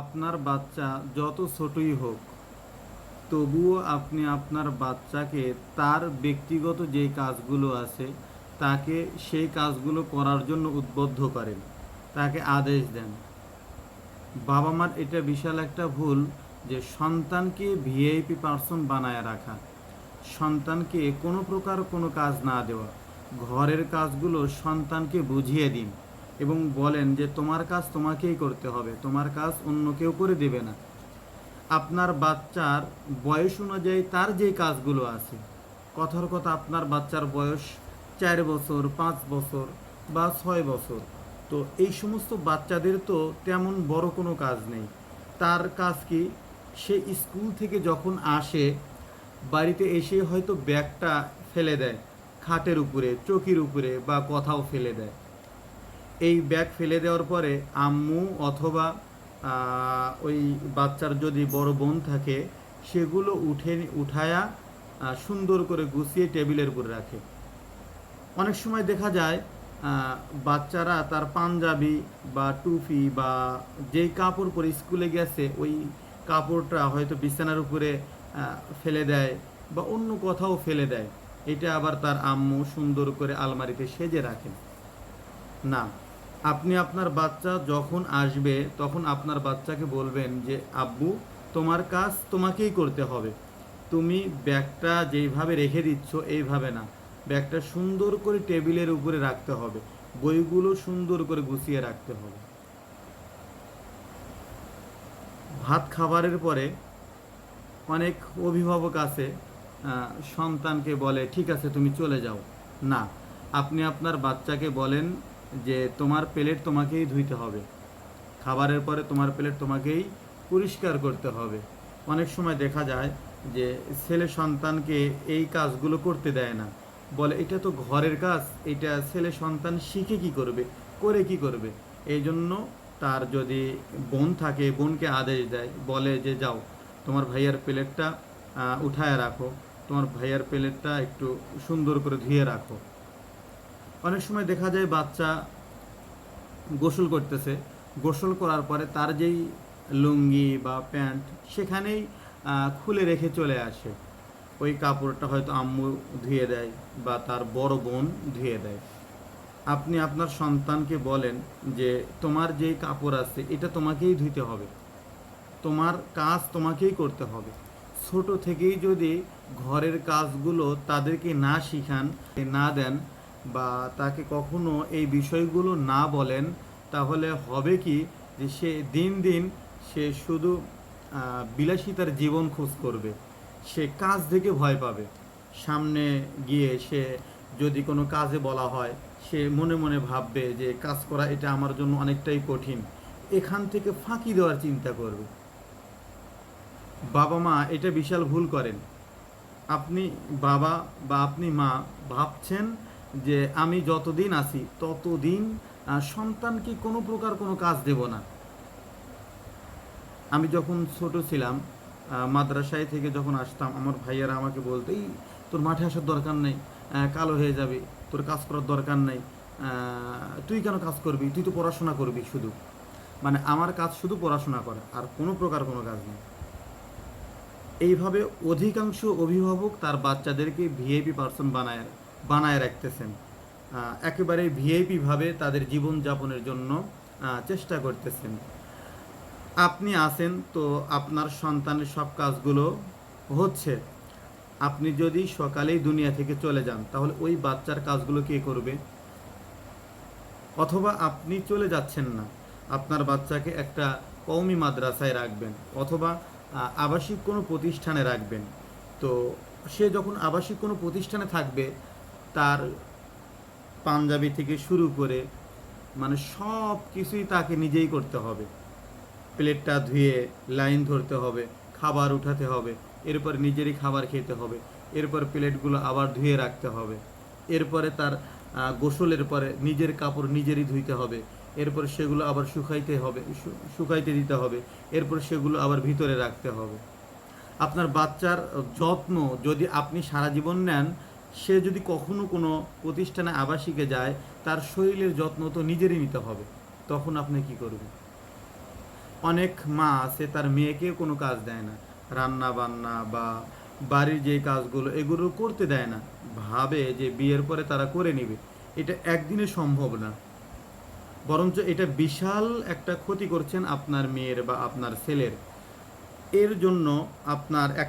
আপনার বাচ্চা যত ছোটই হোক, তবুও আপনি আপনার বাচ্চাকে তার ব্যক্তিগত যে কাজগুলো আছে, তাকে সেই কাজগুলো করার জন্য উদ্বুদ্ধ করেন, তাকে আদেশ দেন। বাবা মার এটা বিশাল একটা ভুল যে সন্তানকে ভিআইপি পার্সন বানায় রাখা, সন্তানকে কোনো প্রকার কোনো কাজ না দেওয়া, ঘরের কাজগুলো সন্তানকে বুঝিয়ে দিন। এবং বলেন যে তোমার কাজ তোমাকেই করতে হবে, তোমার কাজ অন্য কেউ করে দেবে না। আপনার বাচ্চার বয়স অনুযায়ী তার যে কাজগুলো আছে, কথার কথা আপনার বাচ্চার বয়স চার বছর, পাঁচ বছর বা ছয় বছর, তো এই সমস্ত বাচ্চাদের তো তেমন বড় কোনো কাজ নেই। তার কাজ কি, সে স্কুল থেকে যখন আসে, বাড়িতে এসে হয়তো ব্যাগটা ফেলে দেয়, খাটের উপরে, চকির উপরে বা কোথাও ফেলে দেয়। এই ব্যাগ ফেলে দেওয়ার পরে আম্মু অথবা ওই বাচ্চার যদি বড় বোন থাকে, সেগুলো উঠে, উঠায়া সুন্দর করে গুছিয়ে টেবিলের উপরে রাখে। অনেক সময় দেখা যায় বাচ্চারা তার পাঞ্জাবি বা টুপি বা যেই কাপড় পরে স্কুলে গেছে, ওই কাপড়টা হয়তো বিছানার উপরে ফেলে দেয় বা অন্য কোথাও ফেলে দেয়। এটা আবার তার আম্মু সুন্দর করে আলমারিতে সেজে রাখেন না। আপনি আপনার বাচ্চা যখন আসবে, তখন আপনার বাচ্চাকে বলবেন যে, আব্বু, তোমার কাজ তোমাকেই করতে হবে। তুমি ব্যাগটা যেইভাবে রেখে দিচ্ছ, এইভাবে না। ব্যাগটা সুন্দর করে টেবিলের উপরে রাখতে হবে। বইগুলো সুন্দর করে গুছিয়ে রাখতে হবে। ভাত খাবারের পরে অনেক অভিভাবক আছে সন্তানকে বলে, ঠিক আছে, তুমি চলে যাও। না, আপনি আপনার বাচ্চাকে বলেন যে তোমার প্লেট তোমাকেই ধুইতে হবে। খাবারের পরে তোমার প্লেট তোমাকেই পরিষ্কার করতে হবে। অনেক সময় দেখা যায় যে ছেলে সন্তানকে এই কাজগুলো করতে দেয় না। বলে, এটা তো ঘরের কাজ, এটা ছেলে সন্তান শিখে কি করবে, করে কি করবে? এই জন্য তার যদি বোন থাকে, বোনকে আদেশ দেয়, বলে যে, যাও, তোমার ভাইয়ার প্লেটটা উঠায় রাখো, তোমার ভাইয়ার প্লেটটা একটু সুন্দর করে ধুয়ে রাখো। অনেক সময় দেখা যায় বাচ্চা গোসল করতেছে। গোসল করার পরে তার যেই লুঙ্গি বা প্যান্ট সেখানেই খুলে রেখে চলে আসে। ওই কাপড়টা হয়তো আম্মু ধুয়ে দেয় বা তার বড় বোন ধুয়ে দেয়। আপনি আপনার সন্তানকে বলেন যে, তোমার যেই কাপড় আছে, এটা তোমাকেই ধুইতে হবে। তোমার কাজ তোমাকেই করতে হবে। ছোট থেকেই যদি ঘরের কাজগুলো তাদেরকে না শিখান, না দেন বা তাকে কখনো এই বিষয়গুলো না বলেন, তাহলে হবে কি যে সে দিন দিন সে শুধু বিলাসিতার জীবন খোঁজ করবে। সে কাজ থেকে ভয় পাবে। সামনে গিয়ে সে যদি কোনো কাজে বলা হয়, সে মনে মনে ভাববে যে কাজ করা এটা আমার জন্য অনেকটাই কঠিন। এখান থেকে ফাঁকি দেওয়ার চিন্তা করবে। বাবা মা এটা বিশাল ভুল করেন। আপনি বাবা বা আপনি মা ভাবছেন যে আমি যতদিন আছি, ততদিন সন্তানকে কোনো প্রকার কোনো কাজ দেব না। আমি যখন ছোট ছিলাম মাদ্রাসায় থেকে যখন আসতাম, আমার ভাইয়ারা আমাকে বলতো, এই, তোর মাঠে আসার দরকার নেই কালো হয়ে যাবে, তোর কাজ করার দরকার নেই তুই কেন কাজ করবি? তুই তো পড়াশোনা করবি শুধু। মানে আমার কাজ শুধু পড়াশোনা করা, আর কোনো প্রকার কোনো কাজ নেই। এইভাবে অধিকাংশ অভিভাবক তার বাচ্চাদেরকে ভিআইপি পার্সন বানায় বানায় রাখতেছেন। একেবারে ভিআইপি ভাবে তাদের জীবন যাপনের জন্য চেষ্টা করতেছেন। আপনি আছেন তো আপনার সন্তানের সব কাজগুলো হচ্ছে। আপনি যদি সকালেই দুনিয়া থেকে চলে যান, তাহলে ওই বাচ্চার কাজগুলো কে করবে? অথবা আপনি চলে যাচ্ছেন না, আপনার বাচ্চাকে একটা কওমি মাদ্রাসায় রাখবেন অথবা আবাসিক কোনো প্রতিষ্ঠানে রাখবেন। তো সে যখন আবাসিক কোনো প্রতিষ্ঠানে থাকবে তার পাঞ্জাবি থেকে শুরু করে মানে সব কিছুই তাকে নিজেই করতে হবে। প্লেটটা ধুয়ে, লাইন ধরতে হবে, খাবার উঠাতে হবে, এরপর নিজেরই খাবার খেতে হবে, এরপর প্লেটগুলো আবার ধুয়ে রাখতে হবে, এরপরে তার গোসলের পরে নিজের কাপড় নিজেরই ধুইতে হবে, এরপর সেগুলো আবার শুকাইতে হবে শুকাইতে দিতে হবে, এরপর সেগুলো আবার ভিতরে রাখতে হবে। আপনার বাচ্চার যত্ন যদি আপনি সারা জীবন নেন সে যদি কখনো কোনো প্রতিষ্ঠানে আবাসিকে যায়, তার শরীরের যত্ন তো নিজেরই নিতে হবে। তখন আপনি কি করবেন? অনেক মা আছে, তার মেয়েকে কোনো কাজ দেয় না। রান্না বান্না বা বাড়ির যে কাজগুলো, এগুলো করতে দেয় না। ভাবে যে বিয়ের পরে তারা করে নেবে। এটা একদিনে সম্ভব না। বরঞ্চ এটা বিশাল একটা ক্ষতি করছেন আপনার মেয়ের বা আপনার ছেলের। এর জন্য আপনার এক